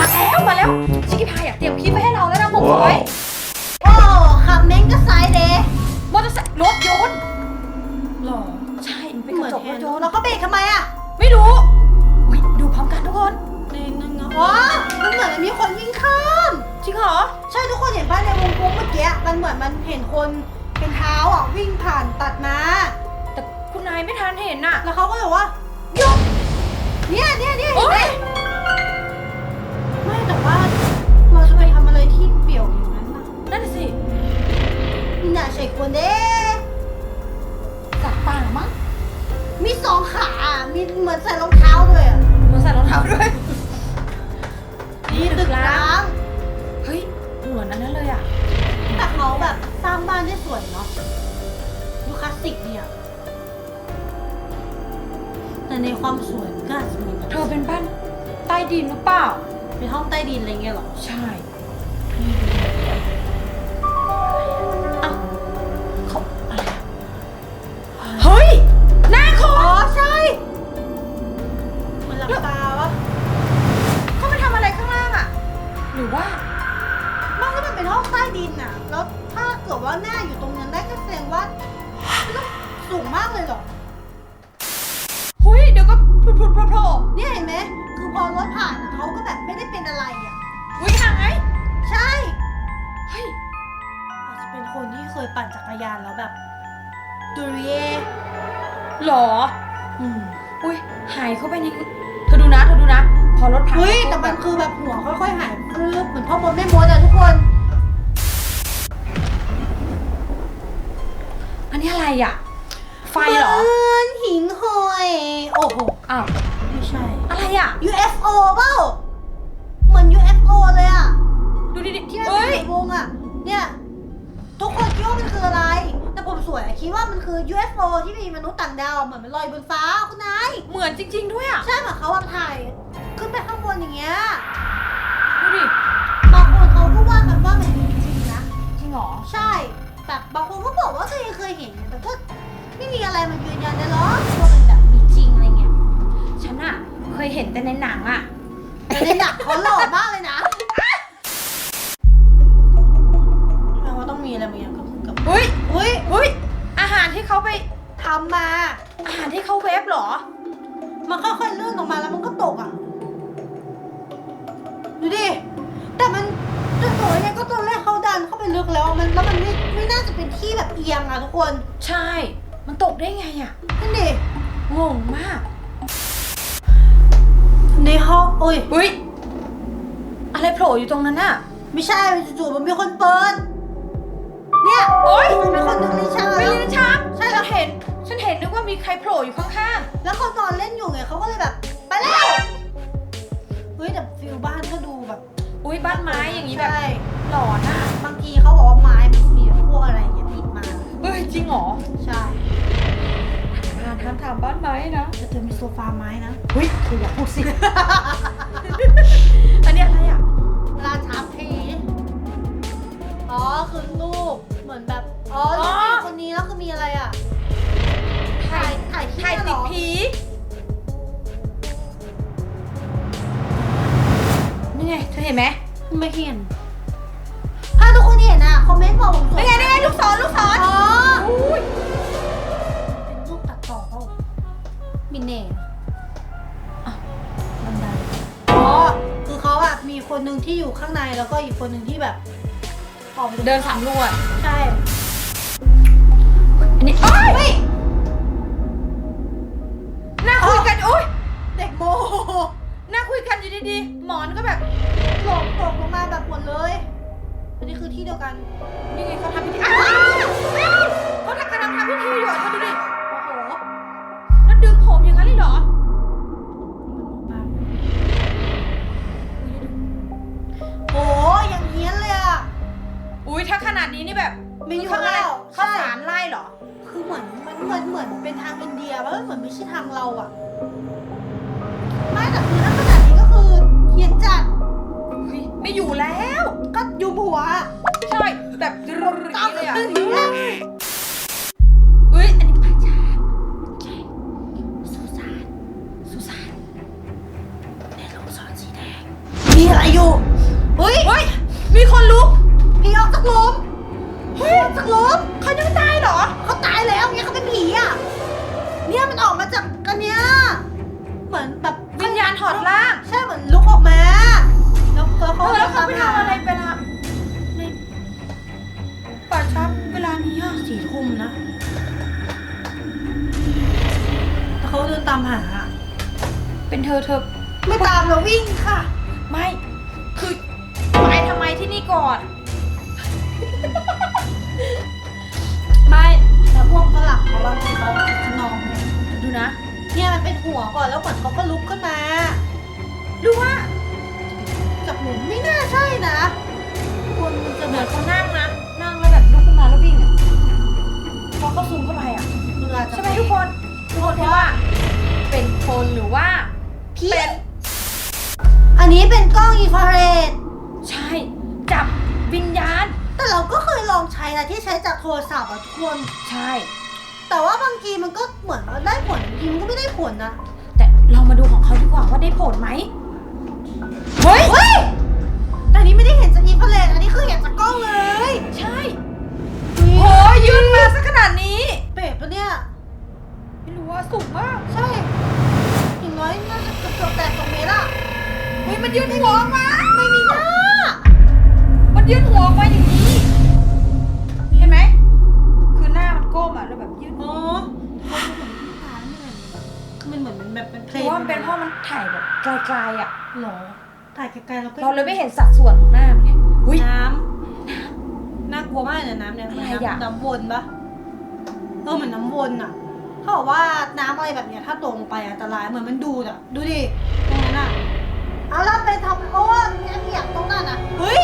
มาแล้วมาแล้วชิคกี้พายอยากเตรียมคลิปไว้ให้เราแล้วนะผมไว้โอ้ขับเม้งก็สายเดย์มอเตอร์ไซค์รถยนต์หรอใช่มันเป็นกระจกรถยนต์เราก็เบรกทำไมอะไม่รู้อุ๊ยดูพร้อมกันทุกคนในนั่นเงาว้ามันเหมือนมันมีคนวิ่งข้ามจริงเหรอใช่ทุกคนเห็นป่ะในวงกลมเมื่อกี้มันเหมือนมันเห็นคนเป็นเท้าอะวิ่งผ่านตัดมาแต่คุณนายไม่ทันเห็นน่ะแล้วเขาก็เลยบอกว่าหยุดเนี่ยเนี่ยเนี่ยเห็นไหมโอ๊ยไม่างบ้านได้สวยเนาะดูคลาสสิกดีอะแต่ในความสวยมันก็อาจจะมีเธอเป็นบ้านใต้ดินหรือเปล่า เป็นห้องใต้ดินอะไรเงี้ยเหรอ ใช่ ยปั่นจักรยานแล้วแบบดูเรียหรอ อืมอุ้ยหายเข้าไปในเธอดูนะเธอดูนะ พอรถผ่านเฮ้ยแต่มันคือแบบหัวค่อยๆหายคือเหมือนพ่อมดแม่มดอะทุกคน อันนี้อะไรอะ ไฟเหรอ มือนหิงหอยโอ้โหอ้าว ไม่ใช่ อะไรอะ UFO เปล่าเหมือน UFO เลยอะดูดิดิที่มันเฮ้ย เป็นวงอะเนี่ย ทุกคนคิดว่ามันคืออะไร แต่ผมสวยอะคิดว่ามันคือ UFO ที่มีมนุษย์ต่างดาวอะเหมือนมันลอยบนฟ้าคุณนายเหมือนจริง ๆ ด้วยอะ ใช่เหมือนเขาวางถ่าย ขึ้นไปข้างบนอย่างเงี้ยดูดิ บางคนเขาก็ว่ากันว่ามันมีจริงนะ จริงเหรอ ใช่แบบบางคนก็บอกว่าตัวเองเคยเห็นแต่ก็ไม่มีอะไรมายืนยันได้หรอกว่ามันแบบมีจริงอะไรเงี้ยฉันอะเคยเห็นแต่ในหนังอะแต่ในหนังเขาหล่อมากเลยนะ รอ มันค่อยๆเลื่อนออกมาแล้วมันก็ตกอะ ดูดิ แต่มันแต่ตัวเนี่ยก็ตอนแรกเขาดันเข้าไปลึกแล้ว มันแล้วมันไม่ไม่น่าจะเป็นที่แบบเอียงอะทุกคน ใช่ มันตกได้ไงอะนั่นดิงงมาก ในห้องอุ้ยเฮ้ยอะไรโผล่อยู่ตรงนั้นน่ะ ไม่ใช่จู่ๆมันมีคนเปิด เนี่ย โอ๊ยมันมีคนดึงลิ้นชักไปแล้วลิ้นชักใช่ฉันเห็น ฉันเห็นนึกว่ามีใครโผล่อยู่ข้างแล้วเขานอนเล่นอยู่ไงเขาก็เลยแบบ ไปแล้ว เฮ้ยแต่ฟิลบ้านก็ดูแบบๆ อุ้ยบ้านไม้อย่างนี้แบบใช่หลอนอะบางทีเขาบอกว่าไม้มันมีพวกอะไรอย่างเงี้ยติดมาเฮ้ยจริงเหรอใช่อ่านถามถามบ้านไม้นะแต่เธอมีโซฟาไม้นะเฮ้ยเธออย่าพูดสิ ติดอผีนี่ไงเธอเห็นไหมไม่เห็น ถ้าทุกคนเห็นอะ คอมเมนต์บอกผมสวยนี่ไงนี่ไงลูกศรลูกศรอ๋ออุ้ยเป็นรูปตัดต่อเปล่ามินเน่อะบันไดอ๋อ คือเขาอะมีคนหนึ่งที่อยู่ข้างในแล้วก็อีกคนหนึ่งที่แบบออกไปเดินสำรวจ ใช่ อันนี้โอ้ย โมน่าคุยกันอยู่ดีๆ หมอนก็แบบตกตกลงมาแบบหมดเลย อันนี้คือที่เดียวกัน นี่ไงเขาทำพิธีอ้าวเขาทำกำลังทำพิธีอยู่อะเธอดูดิ โอ้โห แล้วดึงผมอย่างนั้นเลยเหรอ โอ้ยอย่างเฮี้ยนเลยอะอุ้ยถ้าขนาดนี้นี่แบบไม่อยู่ข้างในแล้วข้าวใช่ สารไล่เหรอ คือเหมือนมันเหมือนเหมือนเป็นทางอินเดียว่าเหมือนไม่ใช่ทางเราอะ ไม่แต่คือถ้าขนาดนี้ก็คือเฮี้ยนจัดเฮ้ยไม่อยู่แล้ว ก็ยุบหัวอะใช่แบบรึๆอย่างตั้งนี้เลยอะ เขาเดินตามหาอะเป็นเธอเธอ ไม่ตามเราวิ่งค่ะ ไม่ คือไปทำไมที่นี่ก่อน ไม่แต่พวกฝรั่งเขาบางทีเขานอนเนี่ยดูนะ เนี่ยมันเป็นหัวก่อนแล้วเหมือนเขาก็ลุกขึ้นมาดูว่าจากหลุมไม่น่าใช่นะคนมันจะเหแบมือบนเขานั่งนะ นั่งแล้วแบบลุกขึ้นมาแล้ววิ่งอะพอเขาซูมเข้าไปอะเรือจะใช่ไหมทุกคนทุกคนคิดว่าเป็น คนหรือว่าพี่เป็นอันนี้เป็นกล้องอินฟราเรดใช่ จับวิญญาณ แต่เราก็เคยลองใช้นะที่ใช้จากโทรศัพท์อะทุกคน ใช่ แต่ว่าบางทีมันก็เหมือนว่าได้ผลบางทีมันก็ไม่ได้ผลนะ แต่เรามาดูของเขาดีกว่าว่าได้ผลไหม ว่ามันเป็นเพราะมันถ่ายแบบไกลๆอะ หรอถ่ายไกลๆแล้วก็เราเลยไม่เห็นสัดส่วนของหน้ามันไงอุ้ย น้ำน่ากลัวมากเลยน้ำเนี่ยอะไรอะ น้ำน้ำวนปะเออเหมือนน้ำวนอะเขาบอกว่าน้ำอะไรแบบเนี้ยถ้าตรงไปอันตรายเหมือนมันดูดอะดูดิตรงนั้นอะเอาแล้วไปทำโอ้มีอันเปียกตรงนั้นอะเฮ้ย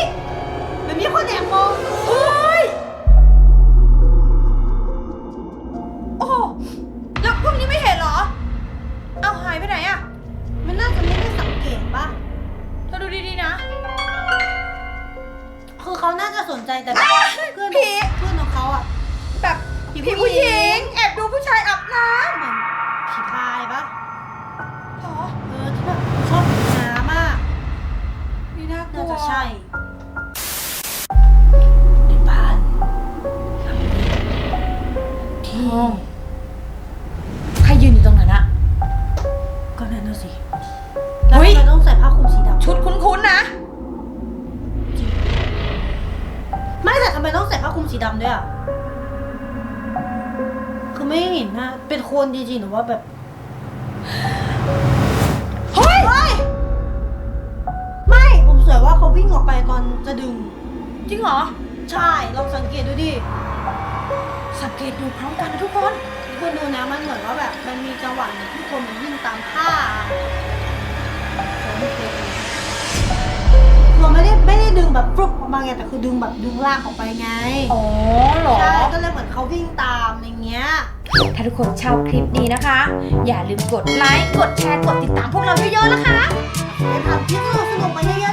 มันมีคนแอบมองเฮ้ย ผีผีผู้ผู้หหญิญิงงแอบดูผู้ชายอาบน้เหมือนผีพายปะำหรอเออที่แบบชอบน้ำอะนี่น่ากลัน่าวจะใช่ในบ้านที่ห้องใครยืนอยู่ตรงนั้นอะ ก็นั่นน่ะสิแล้วเฮ้ย ทำไมต้องใส่ผ้าคลุมสีดำชุดคุ้นๆนะ ไม่แต่ทำไมต้องใส่ผ้าคลุมสีดำด้วยอะคือ ไม่เห็นนะเป็นคนจริงๆหรือว่าแบบเฮ้ยเฮ้ย ไม่ ผมสวยว่าเขาวิ่งออกไปตอนจะดึง จริงเหรอ ใช่ ลองสังเกตดูดิ สังเกตดูพร้อมกันนะทุกคน คุณดูนะ มันเหมือนว่าแบบ มันมีจังหวะหนึ่งที่คนมันวิ่งตามผ้าเราไม่ได้ไม่ได้ดึงแบบฟลุปออกมาไงแต่คือดึงแบบดึงลากออกไปไงอ๋อเหรอ ใช่ก็เลยเหมือนเขาวิ่งตามอย่างเงี้ย ถ้าทุกคนชอบคลิปนี้นะคะ อย่าลืมกดไลค์ กดแชร์ กดติดตามพวกเราเยอะๆนะคะ ไปทำคลิปสนุกๆมาเย